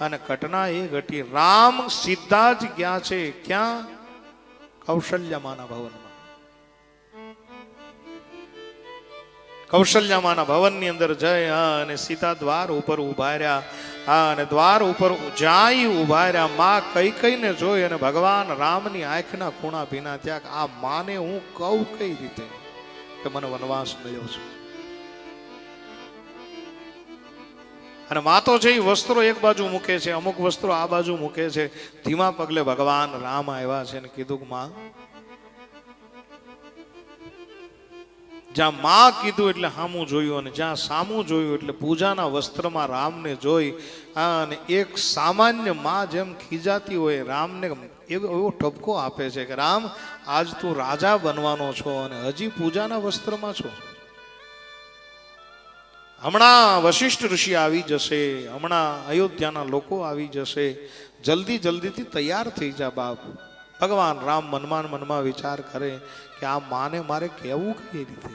અને ઘટના એ ઘટી. રામ સીધા જ ગયા છે. ક્યાં? કૌશલ્યમાના ભવનમાં. કૌશલ્યમાના ભવનની અંદર જઈ અને સીતા દ્વાર ઉપર ઊભા રહ્યા. અને દ્વાર ઉપર જાય ઊભા રહ્યા. માં કઈ કઈને જોઈ અને ભગવાન રામની આંખના ખૂણા ભીના ત્યાં આ માને હું કહું કઈ રીતે? કે મને વનવાસ મળ્યો છે. અને મા તો છે એ વસ્ત્રો એક બાજુ મૂકે છે, અમુક વસ્ત્રો આ બાજુ મૂકે છે. ધીમા પગલે ભગવાન રામ આવ્યા છે અને કીધું કે માં, જ્યાં માં કીધું એટલે સામું જોયું અને જ્યાં સામું જોયું એટલે પૂજાના વસ્ત્રમાં રામને જોઈ અને એક સામાન્યમાં જેમ ખીજાતી હોય રામને એવો ઠપકો આપે છે કે, રામ, આજ તું રાજા બનવાનો છો અને હજી પૂજાના વસ્ત્રમાં છો. હમણાં વશિષ્ઠ ઋષિ આવી જશે, હમણાં અયોધ્યાના લોકો આવી જશે. જલ્દી જલ્દીથી તૈયાર થઈ જા બાપ. ભગવાન રામ મનમાં મનમાં વિચાર કરે કે આ માને મારે કહેવું કઈ રીતે?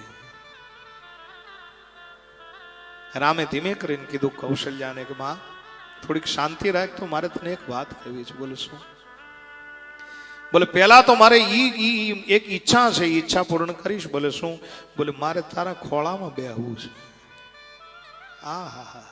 રામે ધીમે કરીને કીધું, કૌશલ્યાને કે માં, થોડીક શાંતિ રાખ તો મારે તને એક વાત કહેવી છે. બોલે શું? બોલે, પહેલા તો મારે ઈ એક ઈચ્છા છે ઈચ્છા પૂર્ણ કરીશ. બોલે શું? બોલે, મારે તારા ખોળામાં બેહવું છે. આ હા હા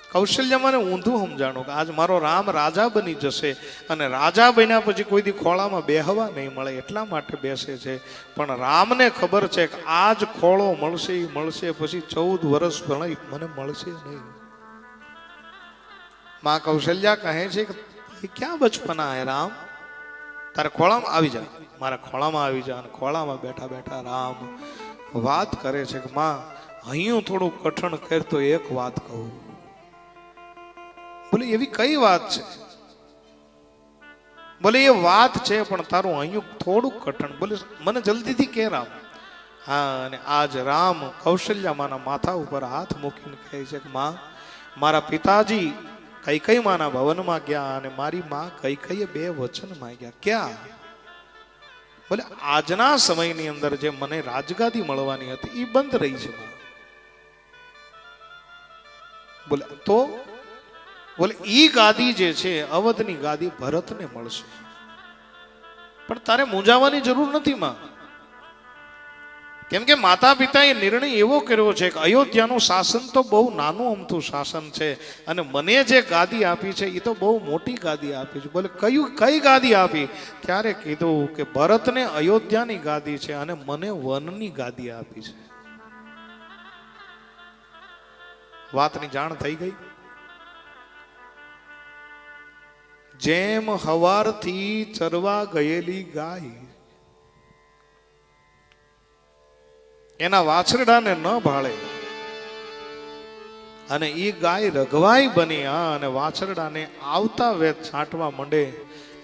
કૌશલ્યમાં ઊંધું સમજાણું કે આજ મારો રામ રાજા બની જશે અને રાજા બન્યા પછી કોઈ દી ખોળામાં બેહવા નહીં મળે, એટલા માટે બેસે છે. પણ રામને ખબર છે કે આજ ખોળો મળશે એ મળશે પછી ચૌદ વર્ષ ભણાઈ મને મળશે નહીં. માં કૌશલ્યા કહે છે કે, એ ક્યાં બચપના હે રામ? તારે ખોળામાં આવી જા, મારા ખોળામાં આવી જા અને ખોળામાં બેઠા બેઠા રામ વાત કરે છે કે માં, અહીં થોડું કઠણ કર તો એક વાત કહું. બોલે, એવી કઈ વાત છે? બોલે, એ વાત છે, પણ તારું અહીં થોડું કઠણ. બોલે, મને જલ્દીથી કે રામ. હા, અને આજ રામ કૌશલ્યામાના માથા ઉપર હાથ મૂકીને કહે છે કે, માં, મારા પિતાજી કઈ કઈ માના ભવનમાં ગયા અને મારી માં કઈ કઈ બે વચન માંગ્યા. ક્યાં? બોલે, આજના સમયની અંદર જે મને રાજગાદી મળવાની હતી એ બંધ રહી છે બોલે, તો? બોલે, ઈ ગાદી જે છે, અવધની ગાદી ભરતને મળશે. પણ તારે મૂંઝાવાની જરૂર નથી, માં. કેમ કે માતા પિતાએ નિર્ણય એવો કર્યો છે કે અયોધ્યાનું શાસન તો બહુ નાનું અમથું શાસન છે અને મને જે ગાદી આપી છે એ તો બહુ મોટી ગાદી આપી છે. બોલે, કયું, કઈ ગાદી આપી? ત્યારે કીધું કે ભરતને અયોધ્યાની ગાદી છે અને મને વનની ગાદી આપી છે. વાતની જાણ થઈ ગઈ? જેમ હવારથી ચરવા ગયેલી ગાય એના વાછરડાને ન ભાળે. અને એ ગાય રઘવાઈ બની હા અને વાછરડાને આવતા વેત છાંટવા માંડે.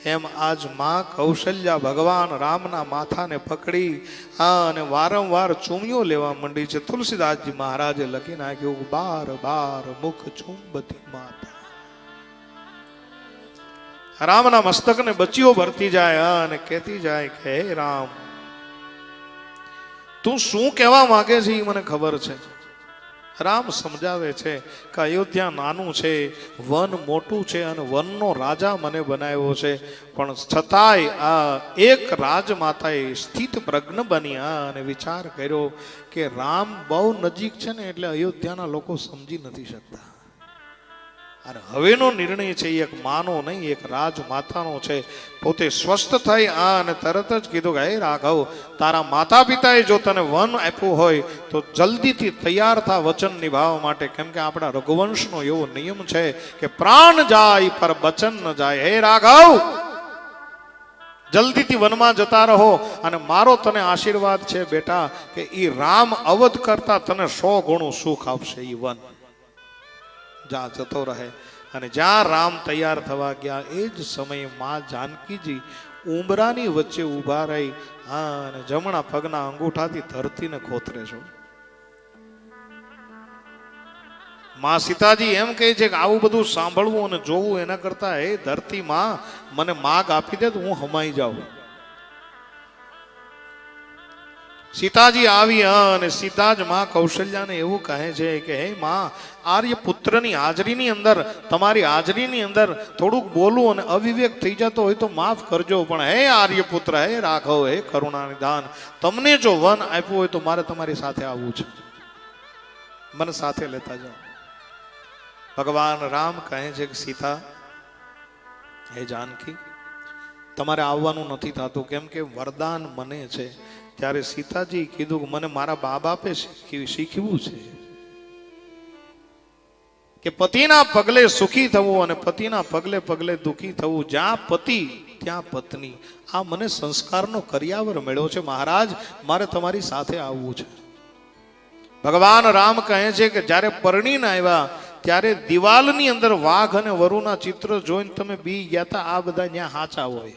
એમ આજમાં કૌશલ્યા ભગવાન રામના માથાને પકડી હા અને વારંવાર ચૂમિયો લેવા માંડી છે. તુલસીદાસજી મહારાજે લખી નાખ્યું, બાર બાર મુખ ચુંબતી માતા. રામના મસ્તકને બચીઓ ભરતી જાય અને કહેતી જાય કે, હે રામ તું શું કહેવા માંગે છે એ મને ખબર છે. રામ સમજાવે છે કે અયોધ્યા નાનું છે, વન મોટું છે અને વનનો રાજા મને બનાવ્યો છે. પણ છતાંય આ એક રાજમાતાએ સ્થિત પ્રજ્ઞ બન્યા અને વિચાર કર્યો કે રામ બહુ નજીક છે ને એટલે અયોધ્યાના લોકો સમજી નથી શકતા. અને હવેનો નિર્ણય છે, એક માનો નહીં, એક રાજમાતાનો છે. પોતે સ્વસ્થ થઈ આ અને તરત જ કીધું કે, હે રાઘવ, તારા માતા પિતાએ જો તને વન આપ્યું હોય, તો જલ્દીથી તૈયાર થા વચન નિભાવવા માટે. કેમ કે આપણા રઘુવંશનો એવો નિયમ છે કે પ્રાણ જાય, પર વચન ન જાય. હે રાઘવ, જલ્દીથી વનમાં જતા રહો અને મારો તને આશીર્વાદ છે બેટા કે એ રામ અવધ કરતા તને સો ગણું સુખ આપશે એ વન. જા જતો રહે. અને જ્યાં રામ તૈયાર થવા ગયા, એ જ સમયે માં જાનકીજી ઉંબરાની વચ્ચે ઊભા રહી, હા, અને જમણા પગના અંગૂઠાથી ધરતીને ખોતરે છો. માં સીતાજી એમ કહે છે કે આવું બધું સાંભળવું અને જોવું એના કરતા એ ધરતી માં મને માગ આપી દે તો હું હમાઈ જાઉં. સીતાજી આવી અને સીતા જ માં કૌશલ્યાને એવું કહે છે કે, હે માં આર્ય પુત્રની હાજરીની અંદર, તમારી હાજરીની અંદર થોડુંક બોલું અને અવિવેક થઈ જતો હોય તો માફ કરજો. પણ હે આર્ય પુત્ર હે રાઘવ, હે કરુણા નિદાન તમને જો વન આપ્યું હોય તો મારે તમારી સાથે આવવું છે. મને સાથે લેતા જાઓ. ભગવાન રામ કહે છે કે, સીતા, હે જાનકી, તમારે આવવાનું નથી થતું. કેમ કે વરદાન મને છે. ત્યારે સીતાજી કીધું મને મારા બા બાપે શીખવું છે? કે પતિના પગલે સુખી થવું અને પતિના પગલે પગલે દુખી થવું, જ્યાં પતિ, ત્યાં પત્ની. આ મને સંસ્કારનો કરિયાવર મળ્યો છે. મહારાજ, મારે તમારી સાથે આવવું છે. ભગવાન રામ કહે છે કે જ્યારે પરણીને આવ્યા, ત્યારે દિવાલની અંદર વાઘ અને વરુના ચિત્ર જોઈને તમે બી ગયા તા, આ બધા ત્યાં હાચા હોય.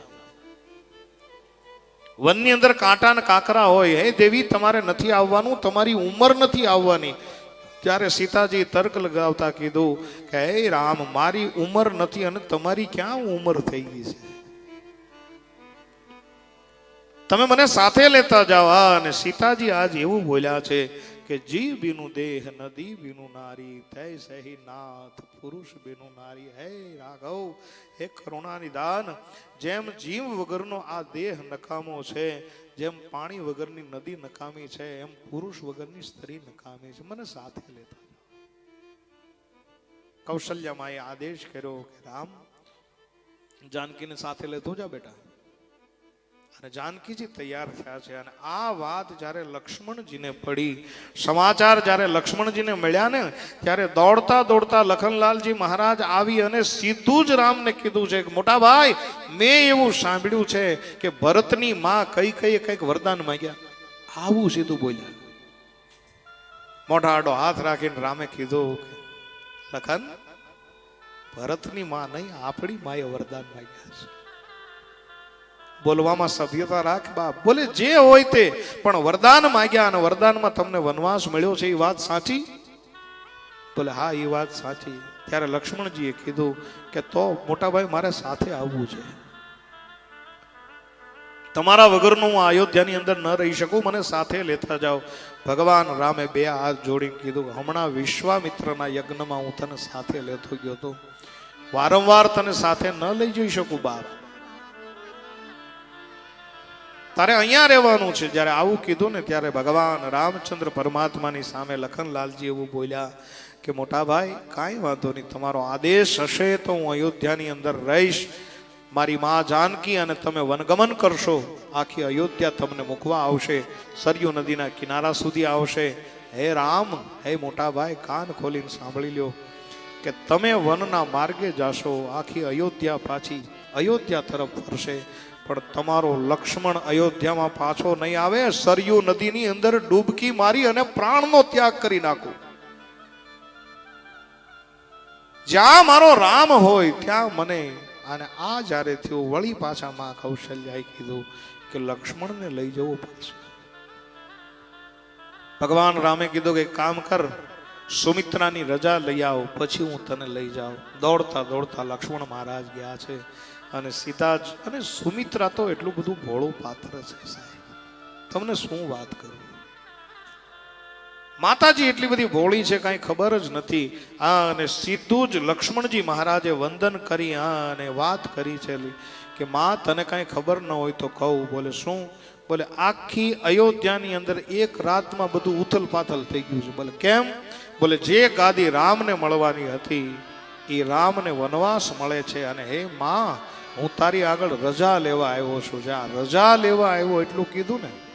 વનની અંદર કાંટા ને કાંકરા હોય, હે દેવી, તમારે નથી આવવાનું, તમારી ઉંમર નથી આવવાની. ત્યારે સીતાજી તર્ક લગાવતા કીધું કે, હે રામ, મારી ઉંમર નથી અને તમારી ક્યાં ઉંમર થઈ ગઈ છે? તમે મને સાથે લેતા જાઓ. અને સીતાજી આજ એવું બોલ્યા છે કે જીવ બીનું દેહ, નદી બીનું નારી થઈ સહી નાથ, પુરુષ બીનું નારી. હે રાઘવ, હે કરુણા નિદાન જેમ જીવ વગરનો આ દેહ નકામો છે, જેમ પાણી વગરની નદી નકામી છે, એમ પુરુષ વગરની સ્ત્રી નકામી છે. મને સાથે લેતા કૌશલ્યમાએ આદેશ કર્યો કે, રામ, જાનકીને સાથે લેતો જા બેટા. અને જાનકીજી તૈયાર થયા છે. અને આ વાત જ્યારે લક્ષ્મણજીને પડી, સમાચાર જ્યારે લક્ષ્મણજીને મળ્યા ને, ત્યારે દોડતા દોડતા લખનલાલજી મહારાજ આવી અને સીધું જ રામને કીધું છે કે, મોટા ભાઈ, મેં એવું સાંભળ્યું છે કે ભરતની માં કઈ કઈ કંઈક વરદાન માંગ્યા. આવું સીધું બોલ્યા. મોઢા આડો હાથ રાખીને રામે કીધું લખન, ભરતની માં નહીં, આપણી માએ વરદાન માંગ્યા છે. બોલવામાં સભ્યતા રાખ બાપ. બોલે જે હોય તે, પણ વરદાન માગ્યા અને વરદાનમાં તમને વનવાસ મળ્યો છે, એ વાત સાચી? બોલે હા, એ વાત સાચી. ત્યારે લક્ષ્મણજીએ કીધું કે, તો મોટાભાઈ, મારે સાથે આવવું છે. તમારા વગરનું હું અયોધ્યાની અંદર ન રહી શકું, મને સાથે લેતા જાઓ. ભગવાન રામે બે હાથ જોડીને કીધું, હમણાં વિશ્વામિત્રના યજ્ઞમાં હું તને સાથે લેતો ગયો હતો વારંવાર તને સાથે ન લઈ જઈ શકું બાપ. તારે અહીંયા રહેવાનું છે. જ્યારે આવું કીધું ને ત્યારે ભગવાન રામચંદ્ર પરમાત્માની સામે લખનલાલજી એવું બોલ્યા કે, મોટા ભાઈ, કાંઈ વાંધો નહીં. તમારો આદેશ હશે તો હું અયોધ્યાની અંદર રહીશ. મારી મા જાનકી અને તમે વનગમન કરશો. આખી અયોધ્યા તમને મૂકવા આવશે. સરયુ નદીના કિનારા સુધી આવશે. હે રામ, હે મોટા ભાઈ, કાન ખોલીને સાંભળી લ્યો કે તમે વનના માર્ગે જાશો. આખી અયોધ્યા પાછી અયોધ્યા તરફ ફરશે. પણ તમારો લક્ષ્મણ અયોધ્યામાં પાછો નહીં આવે, સરયુ નદીની અંદર ડૂબકી મારી અને પ્રાણનો ત્યાગ કરી નાખું. જ્યાં મારો રામ હોય, ત્યાં મને અને આ જ્યારે થયું, વળી પાછા માં કૌશલ્યાએ કીધું કે લક્ષ્મણને લઈ જવો પડશે. ભગવાન રામે કીધું કે કામ કર સુમિત્રાની રજા લઈ આવો, પછી હું તને લઈ જાઉં. દોડતા દોડતા લક્ષ્મણ મહારાજ ગયા છે અને સીતા અને સુમિત્રા તો એટલું બધું ભોળું પાત્ર છે સાહેબ. તમને શું વાત કરું? માતાજી, એટલી બધી ભોળી છે, કાંઈ ખબર જ નથી. આ અને સીધું જ લક્ષ્મણજી મહારાજે વંદન કરી હા અને વાત કરી છે કે માં, તને કાંઈ ખબર ન હોય તો કહું. બોલે, શું? બોલે, આખી અયોધ્યાની અંદર એક રાતમાં બધું ઉથલ પાથલ થઈ ગયું છે. બોલે, કેમ? બોલે, જે ગાદી રામને મળવાની હતી, એ રામને વનવાસ મળે છે. અને, હે માં, હું તારી આગળ રજા લેવા આવ્યો છું. જ્યાં રજા લેવા આવ્યો, એટલું કીધું ને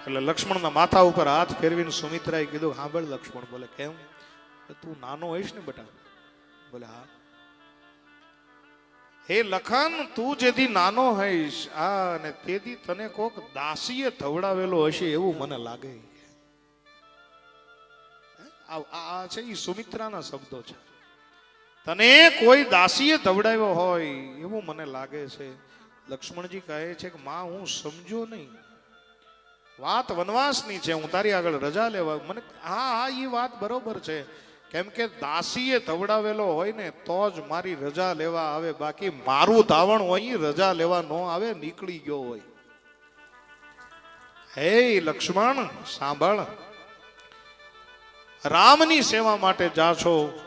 એટલે લક્ષ્મણના માથા ઉપર હાથ ફેરવીને સુમિત્રાએ કીધું સાંભળ લક્ષ્મણ, બોલે કેમ? તું નાનો હોઈશ ને બેટા? બોલે, હા. હે લખન, તું જેથી નાનો હઈશ, આ અને તેથી તને કોક દાસીએ ધવડાવેલો હશે એવું મને લાગે. આ છે એ સુમિત્રાના શબ્દો છે. તને કોઈ દાસીએ ધવડાવ્યો હોય એવું મને લાગે છે. લક્ષ્મણજી કહે છે કે, માં, હું સમજો નહીં. વાત વનવાસની છે, હું તારી આગળ રજા લેવા મને હા હા એ વાત બરોબર છે. કેમ કે દાસીએ ધવડાવેલો હોય ને, તો જ મારી રજા લેવા આવે. બાકી મારું ધાવણ હોય રજા લેવા ન આવે, નીકળી ગયો હોય. હે લક્ષ્મણ, સાંભળ. રામની સેવા માટે જા છો,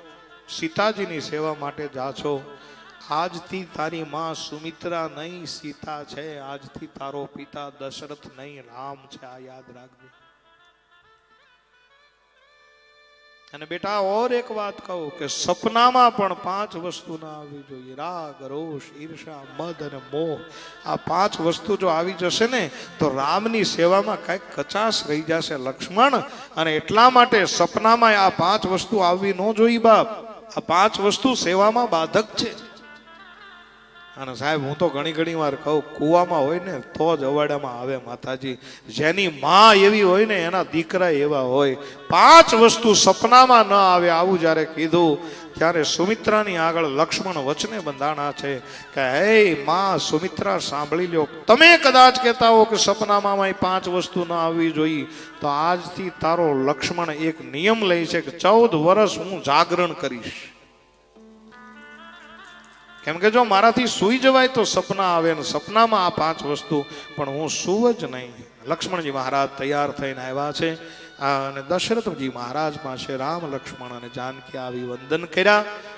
સીતાજીની સેવા માટે જા છો. આજથી તારી માં સુમિત્રા નહીં, સીતા છે. આજથી તારો પિતા દશરથ નહીં. રામ છે, આ યાદ રાખજો. અને બેટા, ઓર એક વાત કહું કે સપનામાં પણ પાંચ વસ્તુ ના આવવી જોઈએ. રાગ, રોષ, ઈર્ષા, મદ અને મોહ. આ પાંચ વસ્તુ જો આવી જશે ને, તો રામની સેવામાં કંઈક કચાશ રહી જશે, લક્ષ્મણ. અને એટલા માટે સપનામાં આ પાંચ વસ્તુ આવવી ન જોઈ બાપ. આ પાંચ વસ્તુ સેવામાં બાધક છે. અને સાહેબ, હું તો ઘણી ઘણી વાર કહું, કૂવામાં હોય ને, તો જ અવાડામાં આવે માતાજી. જેની માં એવી હોય ને, એના દીકરા એવા હોય. પાંચ વસ્તુ સપનામાં ન આવે આવું જ્યારે કીધું, ત્યારે સુમિત્રાની આગળ લક્ષ્મણ વચને બંધાણા છે કે, હે માં, સુમિત્રા, સાંભળી લ્યો. તમે કદાચ કહેતા હો કે સપનામાં પાંચ વસ્તુ ન આવવી જોઈએ, તો આજથી તારો લક્ષ્મણ એક નિયમ લે છે કે ચૌદ વર્ષ હું જાગરણ કરીશ. કેમ કે જો મારાથી સૂઈ જવાય તો સપના આવે ને સપનામાં આ પાંચ વસ્તુ, પણ હું સુવ જ નહીં. લક્ષ્મણજી મહારાજ તૈયાર થઈને આવ્યા છે. અને દશરથજી મહારાજ પાસે રામ લક્ષ્મણ અને જાનકી આવી વંદન કર્યા.